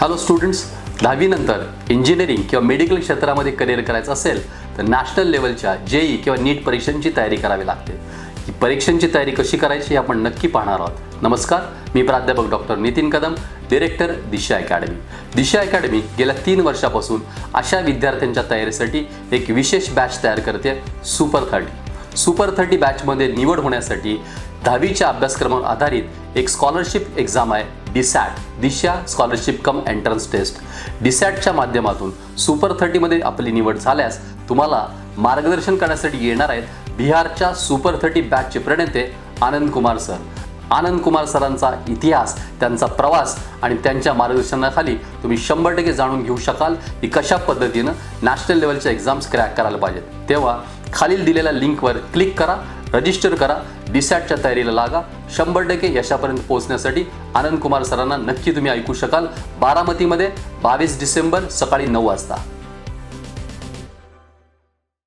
Hello students दहावीनंतर engineering किंवा medical क्षेत्रामध्ये करिअर करायचं असेल तर नॅशनल लेवलच्या जेई किंवा नीट परीक्षांची तयारी करावी लागते. ही परीक्षांची तयारी कशी करायची हे आपण नक्की पाहणार आहोत. नमस्कार. मी प्राध्यापक doctor Nitin Kadam director Disha academy Disha academy गेल्या तीन वर्षापासून अशा विद्यार्थ्यांच्या तयारीसाठी एक विशेष बॅच तयार करते सुपर थर्टी सुपर थर्टी बॅचमध्ये निवड होण्यासाठी दहावीच्या अभ्यासक्रमावर आधारित एक स्कॉलरशिप एक्झाम आहे. DSAT Disha scholarship cum entrance test. डिसॅटच्या माध्यमातून सुपर थर्टीमध्ये आपली निवड झाल्यास तुम्हाला मार्गदर्शन करण्यासाठी येणार आहेत बिहारच्या सुपर थर्टी बॅचचे प्रणेते आनंद कुमार सर. आनंद कुमार सरांचा इतिहास त्यांचा प्रवास आणि त्यांच्या मार्गदर्शनाखाली तुम्ही शंभर टक्के जाणून घेऊ शकाल की कशा पद्धतीनं नॅशनल लेवलच्या एक्झाम्स क्रॅक करायला पाहिजेत. तेव्हा खालील दिलेल्या लिंकवर क्लिक करा रजिस्टर करा डिसॅटच्या तयारीला लागा. शंभर टक्के यशापर्यंत पोहोचण्यासाठी आनंद कुमार सरांना नक्की तुम्ही ऐकू शकाल. बारामतीमध्ये बावीस डिसेंबर सकाळी नऊ वाजता.